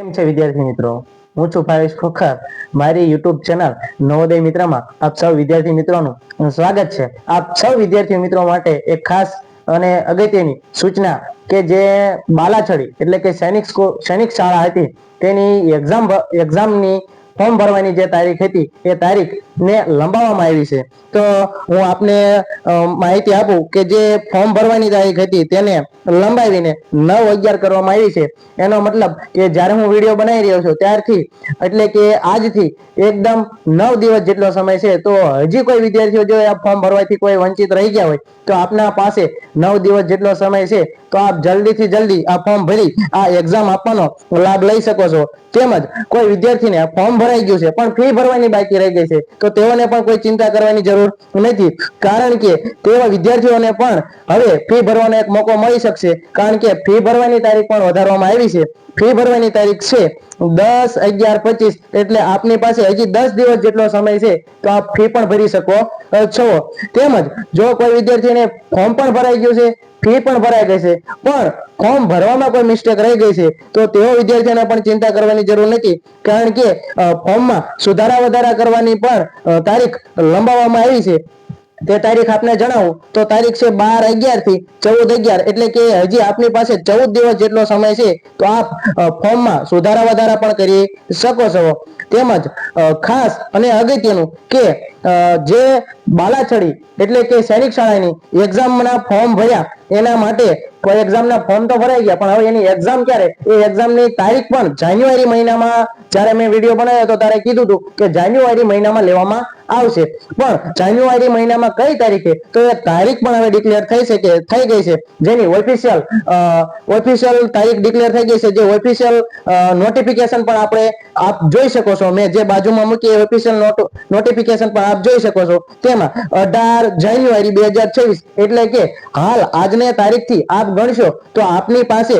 કેમ છે વિદ્યાર્થી મિત્રો? હું છું ભાવેશ ખોખર. મારી યુટ્યુબ ચેનલ નવોદય મિત્રમાં આપ સૌ વિદ્યાર્થી મિત્રોનું સ્વાગત છે. આપ સૌ વિદ્યાર્થી મિત્રો માટે એક ખાસ અને અગત્યની સૂચના કે જે બાલાછડી એટલે કે સૈનિક સૈનિક શાળા હતી તેની એક્ઝામ એક્ઝામની ફોર્મ ભરવાની જે તારીખ હતી, એ તારીખ ને લંબાવવામાં આવી છે. તો હું આપને માહિતી આપું કે જે ફોર્મ ભરવાની તારીખ હતી, તેને લંબાવીને નવ અગિયાર કરવામાં આવી છે. એનો મતલબ કે જ્યારે હું વીડિયો બનાવી રહ્યો છું, ત્યારથી એટલે કે આજથી એકદમ નવ દિવસ જેટલો સમય છે, તો હજી કોઈ વિદ્યાર્થીઓ જો આ ફોર્મ ભરવાથી કોઈ વંચિત રહી ગયા હોય, તો આપના પાસે નવ દિવસ જેટલો સમય છે, તો આપ જલ્દીથી જલ્દી આ ફોર્મ ભરી, આ એક્ઝામ આપવાનો લાભ લઈ શકો છો. તેમજ કોઈ વિદ્યાર્થીને આ ફોર્મ ભરાઈ ગયું છે. પણ ફી ભરવાની બાકી રહી ગઈ છે. તો તેઓને પણ કોઈ ચિંતા કરવાની જરૂર નથી. કારણ કે તેવા વિદ્યાર્થીઓને પણ હવે ફી ભરવાનો એક મોકો મળી શકશે. કારણ કે ફી ભરવાની તારીખ પણ વધારવામાં આવી છે. ફી ભરવાની તારીખ છે. દસ, અગિયાર, પચીસ, એટલે આપની પાસે હજી દસ દિવસ જેટલો સમય છે તો આપ ફી પણ ભરી શકો. છો. તેમજ જો કોઈ વિદ્યાર્થીને ફોર્મ પણ ભરાઈ ગયું છે ફી પણ ભરાઈ ગઈ છે, પણ ફોર્મ ભરવામાં કોઈ મિસ્ટેક રહી ગઈ છે, તો તેઓ વિદ્યાર્થીઓને પણ ચિંતા કરવાની જરૂર નથી. કારણ કે ફોર્મમાં સુધારા વધારા કરવાની પણ તારીખ લંબાવવામાં આવી છે. તે તારીખ આપને જણાવું, તો તારીખ છે બાર અગિયારથી ચૌદ અગિયાર. એટલે કે હજી આપની પાસે ચૌદ દિવસ જેટલો સમય છે, તો આપ ફોર્મમાં સુધારા વધારા પણ કરી શકો છો. તેમજ ખાસ અને અગત્યનું કે જે બાલાછડી એટલે કે સૈનિક શાળાની એક્ઝામના ફોર્મ ભર્યા, એના માટે કોઈ એક્ઝામના ફોર્મ તો ભરાઈ ગયા, પણ હવે એની એક્ઝામ ક્યારે? એ એક્ઝામની તારીખ પણ જાન્યુઆરી મહિનામાં જ્યારે મેં વીડિયો બનાવ્યો હતો ત્યારે કીધું હતું કે જાન્યુઆરી મહિનામાં લેવામાં આવશે. પણ જાન્યુઆરી મહિનામાં કઈ તારીખે? તો એ તારીખ પણ હવે ડિક્લેર થઈ શકે, થઈ ગઈ છે. જેની ઓફિશિયલ ઓફિશિયલ તારીખ ડિક્લેર થઈ ગઈ છે. જે ઓફિશિયલ નોટિફિકેશન પણ આપણે આપ જોઈ શકો છો. મેં જે બાજુમાં મૂકી ઓફિશિયલ નોટિફિકેશન પણ આપ જોઈ શકો છો. તેમાં અઢાર જાન્યુઆરી બે હજાર છવ્વીસ એટલે કે હાલ આજની તારીખથી આપ ગણશો તો આપની પાસે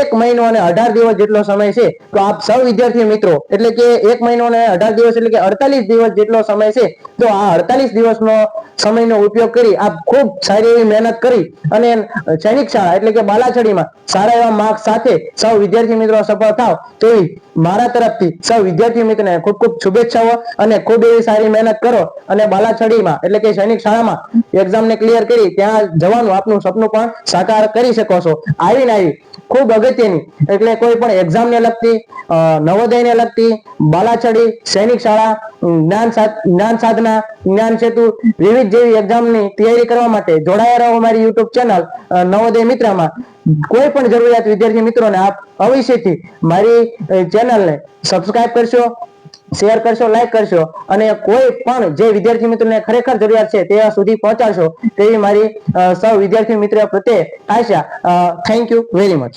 એક મહિનો અને અઢાર દિવસ જેટલો સમય છે. તો આપ સૌ વિદ્યાર્થી મિત્રો, એટલે કે એક મહિનો અને અઢાર દિવસ એટલે કે અડતાલીસ દિવસ જેટલો સમય છે. તો આ અડતાલીસ દિવસનો સમયનો ઉપયોગ કરી આપ ખૂબ સારી એવી મહેનત કરી અને સૈનિક શાળા એટલે કે બાલાછડીમાં સારા એવા માર્ક્સ સાથે સૌ વિદ્યાર્થી મિત્રો સફળ થાવ તેવી મારા તરફથી સૌ વિદ્યાર્થી મિત્રને ખૂબ ખૂબ શુભેચ્છાઓ અને ખૂબ એવી સારી મહેનત કરો અને બાલાછડીમાં એટલે કે સૈનિક શાળામાં એક્ઝામને ક્લિયર કરી ત્યાં જવાનું આપનું સપનું પણ સાકાર કરી શકો છો. આવીને આવી ખૂબ અગત્યની એટલે કોઈ પણ એક્ઝામને લગતી નવોદયને લગતી બાલાછડી સૈનિક શાળા જ્ઞાન સા- જ્ઞાન સાધના, જ્ઞાન સેતુ, વિવિધ જેવી એક્ઝામની તૈયારી કરવા માટે જોડાયા રહો મારી યુટ્યુબ ચેનલ નવોદય મિત્રમાં. કોઈ પણ જરૂરિયાત વિદ્યાર્થી મિત્રોને આપ અવશ્યથી મારી ચેનલને સબસ્ક્રાઇબ કરશો શેર કરશો લાઈક કરશો અને કોઈ પણ જે વિદ્યાર્થી મિત્રોને ખરેખર જરૂરિયાત છે તેવા સુધી પહોંચાડશો તેવી મારી સૌ વિદ્યાર્થી મિત્રો પ્રત્યે આશા. Thank you very much